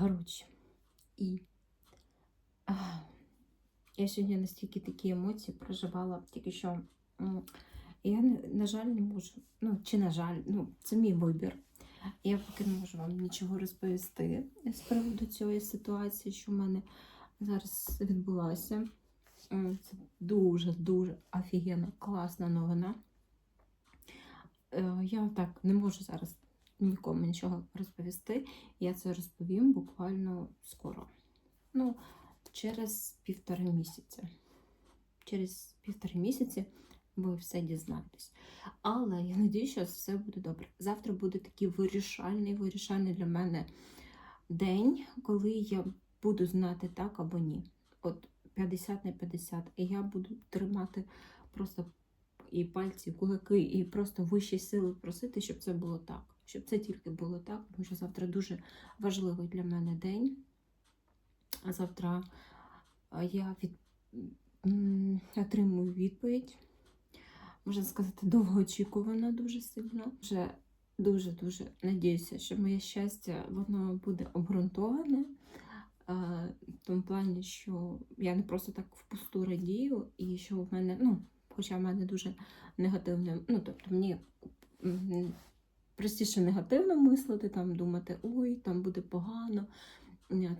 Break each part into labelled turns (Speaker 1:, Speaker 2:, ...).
Speaker 1: Коротше, і а, я сьогодні настільки такі емоції проживала, тільки що я, на жаль, не можу. Ну, чи на жаль, ну, це мій вибір. Я поки не можу вам нічого розповісти з приводу цієї ситуації, що в мене зараз відбулася. Це дуже-дуже офігенна, класна новина. Е, Я так не можу зараз нікому нічого розповісти. Я це розповім буквально скоро. Ну, через півтора місяця. Через півтора місяці ви все дізнаєтесь. Але я надію, що все буде добре. Завтра буде такий вирішальний, вирішальний для мене день, коли я буду знати так або ні. От 50 на 50. І я буду тримати просто і пальці, і кулаки, і просто вищі сили просити, щоб це було так. Щоб це тільки було так, тому що завтра дуже важливий для мене день. А завтра я від... отримую відповідь. Можна сказати, довгоочікувана дуже сильно. Вже дуже-дуже надіюся, що моє щастя воно буде обґрунтоване. В тому плані, що я не просто так впусту радію, і що в мене, ну, хоча в мене дуже негативне, ну, тобто мені простіше негативно мислити, там думати, ой, там буде погано.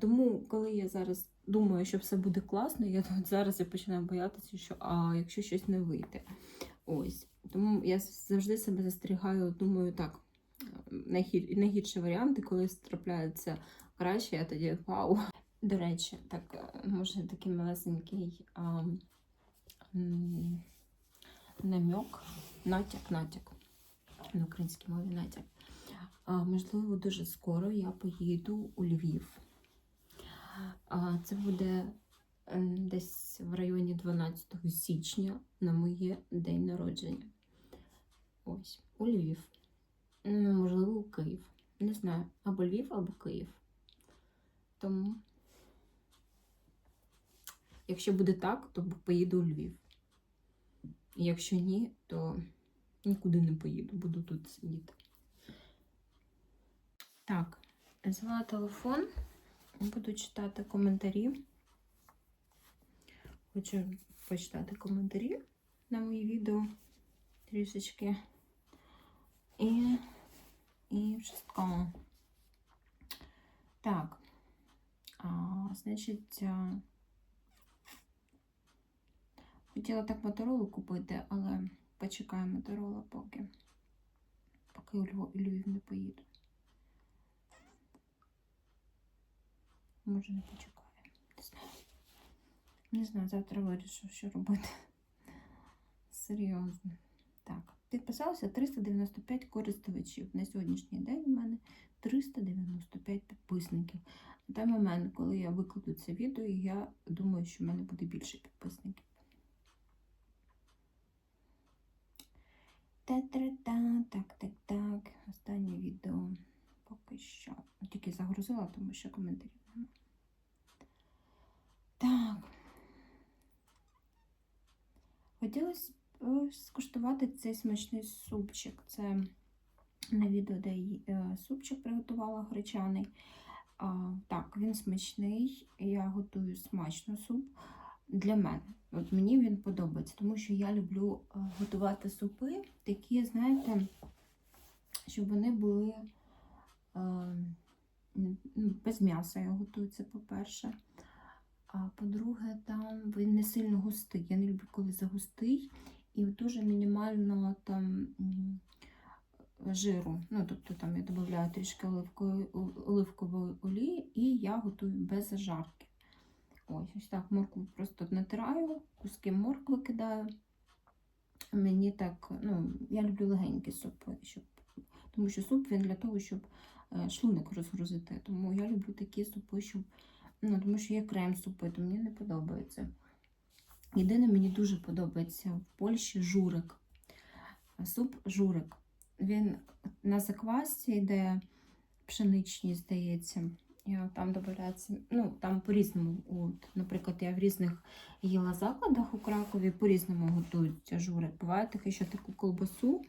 Speaker 1: Тому, коли я зараз думаю, що все буде класно, я зараз я починаю боятися, що а якщо щось не вийде. Ось. Тому я завжди себе застерігаю, думаю, так, найгір, найгірші варіанти, коли трапляється краще, я тоді вау. До речі, так, е, може такий малесенький а, м, намек, натяк, натяк. На українській мові натяк. А, можливо, дуже скоро я поїду у Львів. Це буде десь в районі 12 січня на моє день народження. Ось, у Львів. Можливо, у Київ. Не знаю, або Львів, або Київ. Тому, якщо буде так, то поїду у Львів. Якщо ні, то нікуди не поїду, буду тут сидіти. Так, взяла телефон, буду читати коментарі. Хочу почитати коментарі на мої відео трішечки. І, і wszystko. Так. А, значить, а, хотіла так моторолу купити, але почекаю моторола поки. Поки у Львов, Львів не поїду. Може, не почекаю. Не знаю. Не знаю, завтра вирішу, що робити. Серйозно. Так, підписалося 395 користувачів. На сьогоднішній день у мене 395 підписників. На той момент, коли я викладу це відео, я думаю, що в мене буде більше підписників. Та-та-та, так, так, так. Останнє відео поки що. Тільки загрузила, тому що коментарів немає. Так. Хотілося б скуштувати цей смачний супчик. Це на відео, де е, супчик приготувала гречаний. Так, він смачний. Я готую смачно суп для мене. От мені він подобається, тому що я люблю е, готувати супи, такі, знаєте, щоб вони були е, ну, без м'яса. Я готую це, по-перше. А по-друге, там він не сильно густий. Я не люблю, коли загустий, і дуже мінімально там жиру. Ну, тобто там я додаю трішки оливкової, оливкової олії, і я готую без зажарки. Ось, ось так моркву просто натираю, куски моркви кидаю. Мені так, ну, я люблю легенькі супи, щоб, тому що суп він для того, щоб е, шлунок розгрузити. Тому я люблю такі супи, щоб Ну, тому що є крем супи, то мені не подобається. Єдине, мені дуже подобається в Польщі журик. Суп журик. Він на заквасці йде пшеничній, здається. І там додається, ну, там по-різному. Наприклад, я в різних їла закладах у Кракові, по-різному готують журик. Буває таке, що таку колбасу,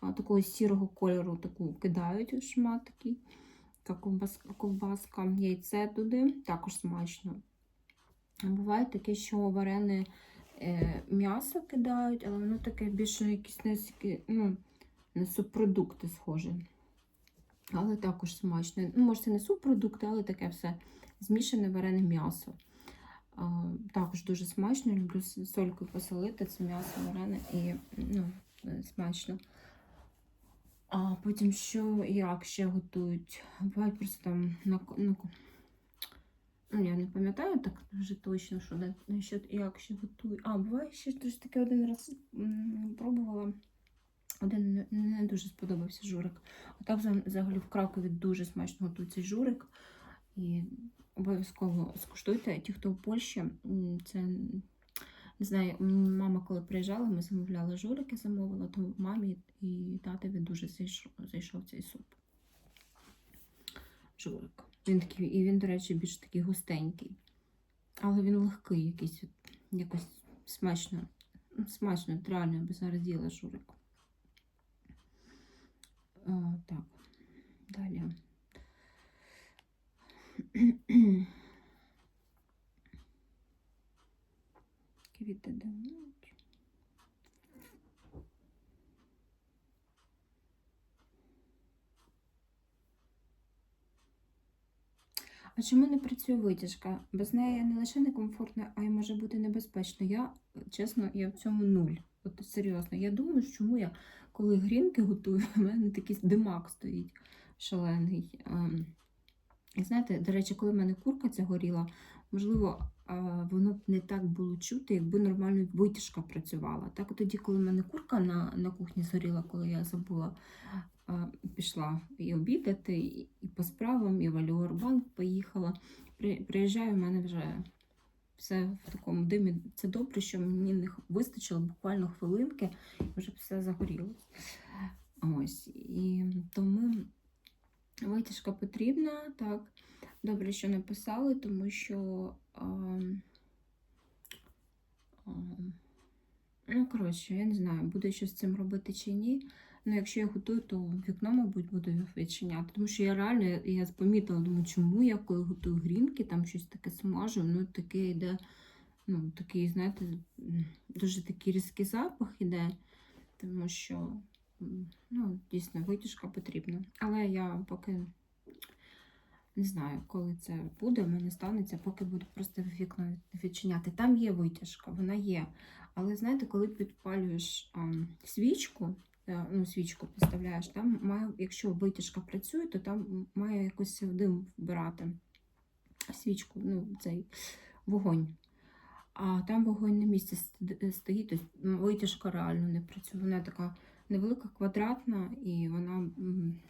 Speaker 1: такого сірого кольору таку кидають шмат такий італійська ковбаска, ковбаска, яйце туди, також смачно. Буває таке, що варене е, м'ясо кидають, але воно таке більше якісь ну, на субпродукти схоже. Але також смачно. Ну, може, це не субпродукти, але таке все змішане варене м'ясо. Також дуже смачно. Люблю солькою посолити це м'ясо варене і ну, е, смачно. А потім що як ще готують? Бувають просто там на ну, я не пам'ятаю так вже точно, що ну, що, як ще готують. А, буває ще щось таке один раз пробувала. Один не, дуже сподобався журик. А так взагалі в Кракові дуже смачно готується журик. І обов'язково скуштуйте. Ті, хто в Польщі, це не знаю, мама, коли приїжджала, ми замовляли журики, замовила, то мамі і татові дуже зайшов, зайшов цей суп. Журик. Він такий, і він, до речі, більш такий густенький. Але він легкий, якийсь, якось смачно. Смачно, реально, я би зараз їла журик. А, так, далі. Квіти дамуть. А чому не працює витяжка? Без неї не лише некомфортно, а й може бути небезпечно. Я, чесно, я в цьому нуль. От серйозно. Я думаю, чому я, коли грінки готую, в мене такий димак стоїть шалений. Ем, І знаєте, до речі, коли в мене курка ця горіла, можливо, воно б не так було чути, якби нормально витяжка працювала. Так тоді, коли в мене курка на, на кухні згоріла, коли я забула, пішла і обідати, і, по справам, і в Аліорбанк поїхала. При, приїжджаю, в мене вже все в такому димі. Це добре, що мені не вистачило буквально хвилинки, і вже все загорілося. Ось. І тому витяжка потрібна, так. Добре, що написали, тому що. А, а, ну, коротше, я не знаю, буду я щось з цим робити чи ні. Ну, якщо я готую, то вікно, мабуть, буду відчиняти. Тому що я реально я, помітила, думаю, чому я коли готую грінки, там щось таке смажу, ну таке йде, ну, такий, знаєте, дуже такий різкий запах іде, тому що ну, дійсно витяжка потрібна. Але я поки не знаю, коли це буде, в мене станеться, поки буду просто вікно відчиняти. Там є витяжка, вона є. Але знаєте, коли підпалюєш ам, свічку, е, ну, свічку підставляєш, там має, якщо витяжка працює, то там має якось дим вбирати свічку, ну, цей вогонь. А там вогонь на місці стоїть, тобто витяжка реально не працює. Вона така невелика, квадратна, і вона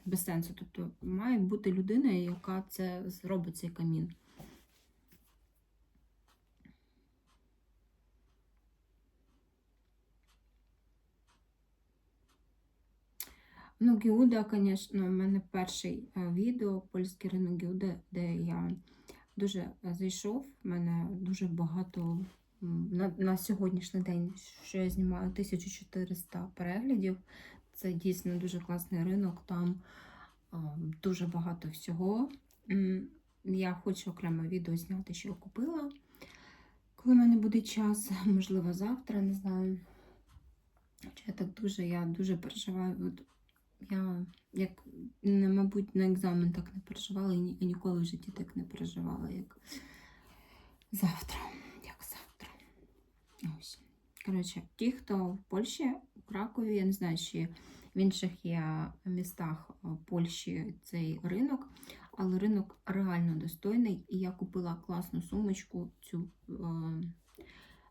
Speaker 1: без сенсу. Тобто має бути людина, яка це зробить цей камін. Ну, Гіуда, звісно, у мене перший е, відео польський ринок Гіуда, де я дуже е, зайшов. У мене дуже багато на, на сьогоднішній день, що я знімаю 1400 переглядів. Це дійсно дуже класний ринок. Там а, дуже багато всього. Я хочу окреме відео зняти, що я купила. Коли в мене буде час, можливо, завтра, не знаю. Чи Я так дуже, я дуже переживаю. Я, як, мабуть, на екзамен так не переживала і, ні- і ніколи в житті так не переживала, як завтра. Як завтра. Ось. Коротше, ті, хто в Польщі, у Кракові, я не знаю, чи в інших є містах е, Польщі цей ринок, але ринок реально достойний. І я купила класну сумочку, цю, е,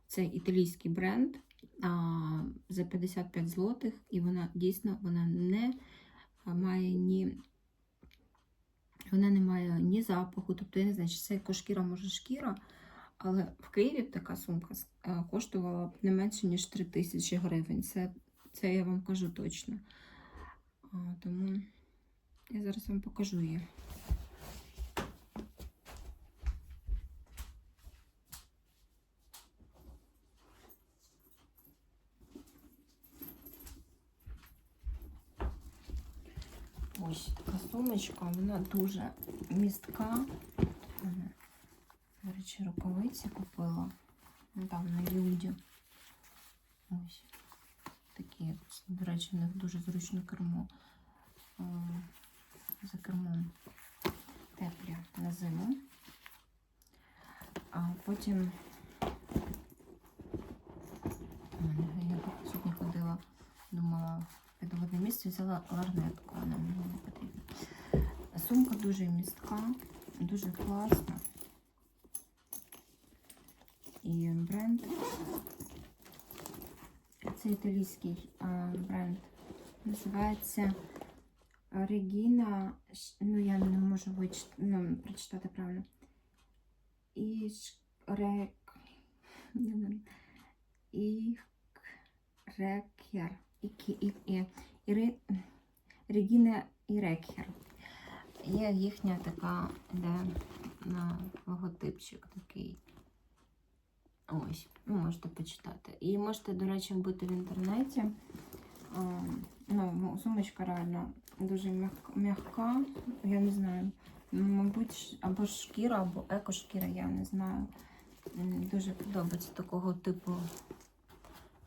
Speaker 1: це італійський бренд за 55 злотих, і вона дійсно вона не має ні. Вона не має ні запаху, тобто я не знаю, чи це екошкіра, може шкіра, але в Києві така сумка коштувала б не менше, ніж 3 тисячі гривень. Це, це я вам кажу точно. Тому я зараз вам покажу її. Ось така вона дуже містка. До речі, рукавиці купила недавно на Юді. Ось такі, до речі, в них дуже зручно кермо. Е, За кермом теплі на зиму. А потім я сьогодні ходила, думала, піду в одне місце, взяла ларнетку, вона мені не. Сумка дуже містка, дуже класна. І бренд. Це італійський бренд. Називається Regina. Ну, я не можу вичитати, ну, прочитати правильно. І рек. І рекер. І, і, і, і, Ре- Регіна і. Є їхня така, де на логотипчик такий. Ось, можете почитати. І можете, до речі, вбити в інтернеті. А, ну, сумочка реально дуже м'як- м'яка. Я не знаю. Мабуть, або шкіра, або екошкіра, я не знаю. Дуже подобається такого типу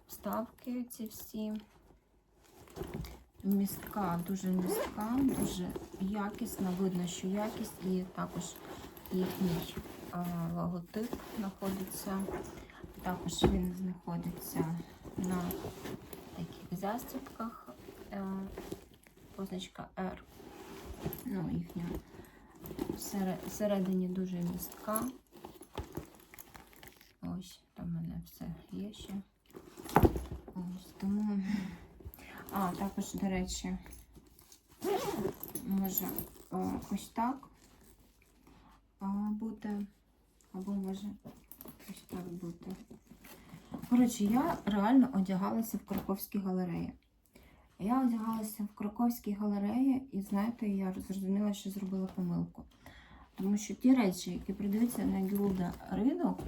Speaker 1: вставки ці всі. Містка, дуже містка, дуже якісна. Видно, що якість і також їхній логотип знаходиться. Також він знаходиться на таких застібках. Е, позначка R. Ну, їхня всередині дуже містка. Ось, там в мене все є ще. Ось, тому. А, також, до речі, може ось так бути. Або може ось так бути. Коротше, я реально одягалася в Краковській галереї. Я одягалася в Краковській галереї, і знаєте, я зрозуміла, що зробила помилку. Тому що ті речі, які продаються на Гілда ринок,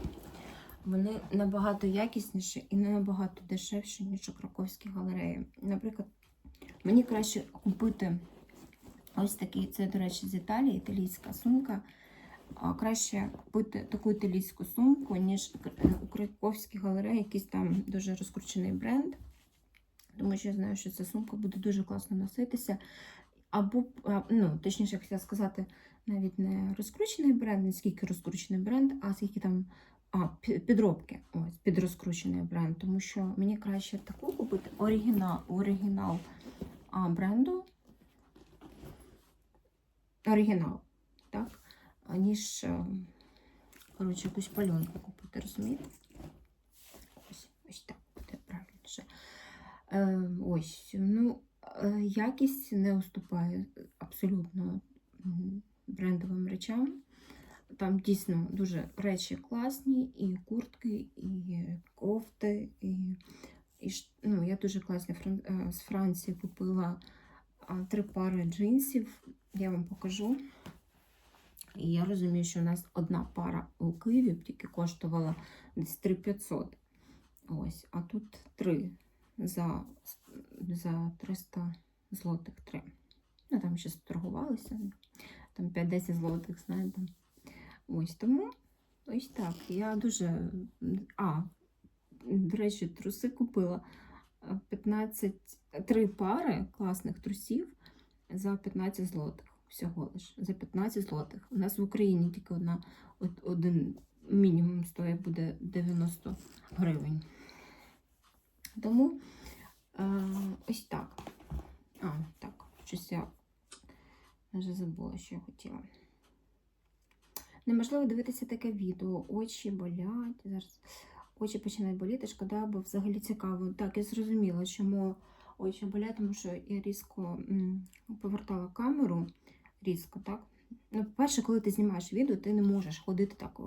Speaker 1: вони набагато якісніші і набагато дешевші, ніж у Краковській галереї. Наприклад, мені краще купити ось такий, це, до речі, з Італії, італійська сумка. Краще купити таку італійську сумку, ніж у Краковській галереї якийсь там дуже розкручений бренд. Тому що я знаю, що ця сумка буде дуже класно носитися. Або, ну, точніше, я хотіла сказати, навіть не розкручений бренд, не скільки розкручений бренд, а скільки там а, підробки. Ось, підрозкручений бренд. Тому що мені краще таку купити оригінал, оригінал бренду. Оригінал, так? Ніж, е, коротше, якусь пальонку купити, розумієте? Ось, ось так буде правильніше. Е, ось, ну, е, якість не уступає абсолютно брендовим речам. Там дійсно дуже речі класні, і куртки, і кофти, і, і ну, я дуже класні фран- е, з Франції купила три пари джинсів. Я вам покажу. І я розумію, що у нас одна пара у Києві тільки коштувала десь 3500. Ось, а тут три за, за 300 злотих три. Ну, там ще торгувалися, там 5-10 злотих, знаєте. Ось тому ось так. Я дуже. А, до речі, труси купила 15, три пари класних трусів за 15 злотих. Всього лиш за 15 злотих. У нас в Україні тільки одна, от- один мінімум стоїть буде 90 гривень. Тому е, ось так. А, так, щось я вже забула, що я хотіла. Неможливо дивитися таке відео. Очі болять. Зараз очі починають боліти, шкода, бо взагалі цікаво. Так, я зрозуміла, чому очі болять, тому що я різко повертала камеру. Різко, так? Ну, по-перше, коли ти знімаєш відео, ти не можеш ходити так.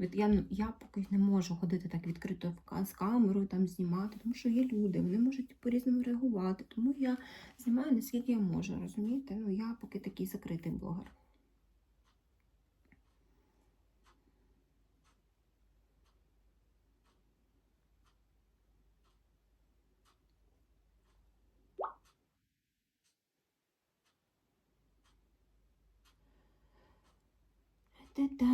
Speaker 1: Від, я, я поки не можу ходити так відкрито з камерою, там знімати, тому що є люди, вони можуть по-різному реагувати. Тому я знімаю наскільки я можу, розумієте? Ну, я поки такий закритий блогер. Та-та.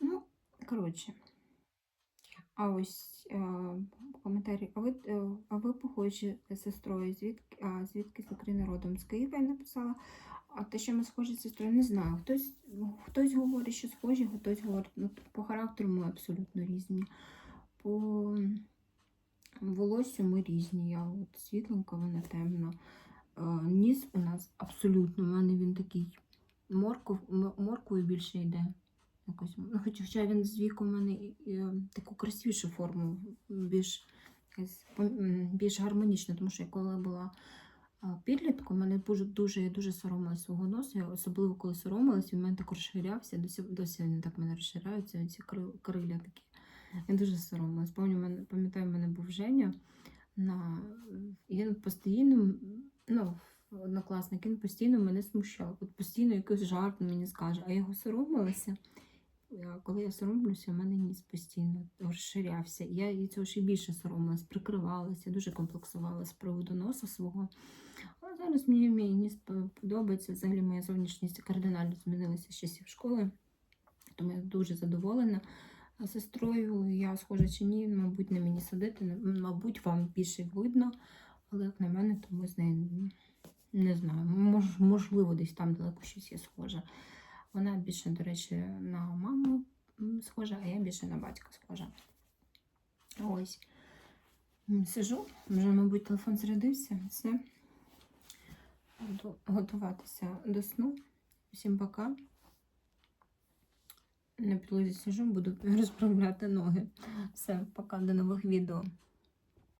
Speaker 1: Ну, коротше. А ось е, коментарі. А ви, е, а ви похожі з сестрою? Звідки, а, звідки з України родом? З Києва я написала. А те, що ми схожі з сестрою, не знаю. Хтось, хтось говорить, що схожі, хтось говорить, ну, по характеру ми абсолютно різні. По волосю ми різні. Я от світленька, вона темна. Е, Ніс у нас абсолютно. У мене він такий морков, м- більше йде. Якось. Ну, Хоча він з віку в мене е, таку красивішу форму, більш, більш гармонічну, тому що я коли була а, підлітком, мене дуже, дуже, я дуже соромилася свого носу, я особливо коли соромилась, він мене так розширявся, досі, досі він так мене розширяються, ці крил- криля такі. Я дуже соромилась. Пам'ятаю, в мене, в був Женя, на... він постійно, ну, однокласник, він постійно мене смущав. От постійно якийсь жарт мені скаже, а я його соромилася. Коли я соромлюся, у мене ніс постійно розширявся. Я і цього ще більше соромилась, прикривалася, дуже комплексувала з приводу носа свого. А зараз мені мій ніс подобається. Взагалі моя зовнішність кардинально змінилася з часів школи. Тому я дуже задоволена а сестрою. Я схожа чи ні, мабуть, не мені судити. Мабуть, вам більше видно, але як на мене, то ми з нею не знаю. Мож, можливо, десь там далеко щось є схоже. Вона більше, до речі, на маму схожа, а я більше на батька схожа. Ось. Сижу, вже, мабуть, телефон зарядився. Все. Буду готуватися до сну. Всім пока. На підлозі сижу, буду розправляти ноги. Все, пока, до нових відео.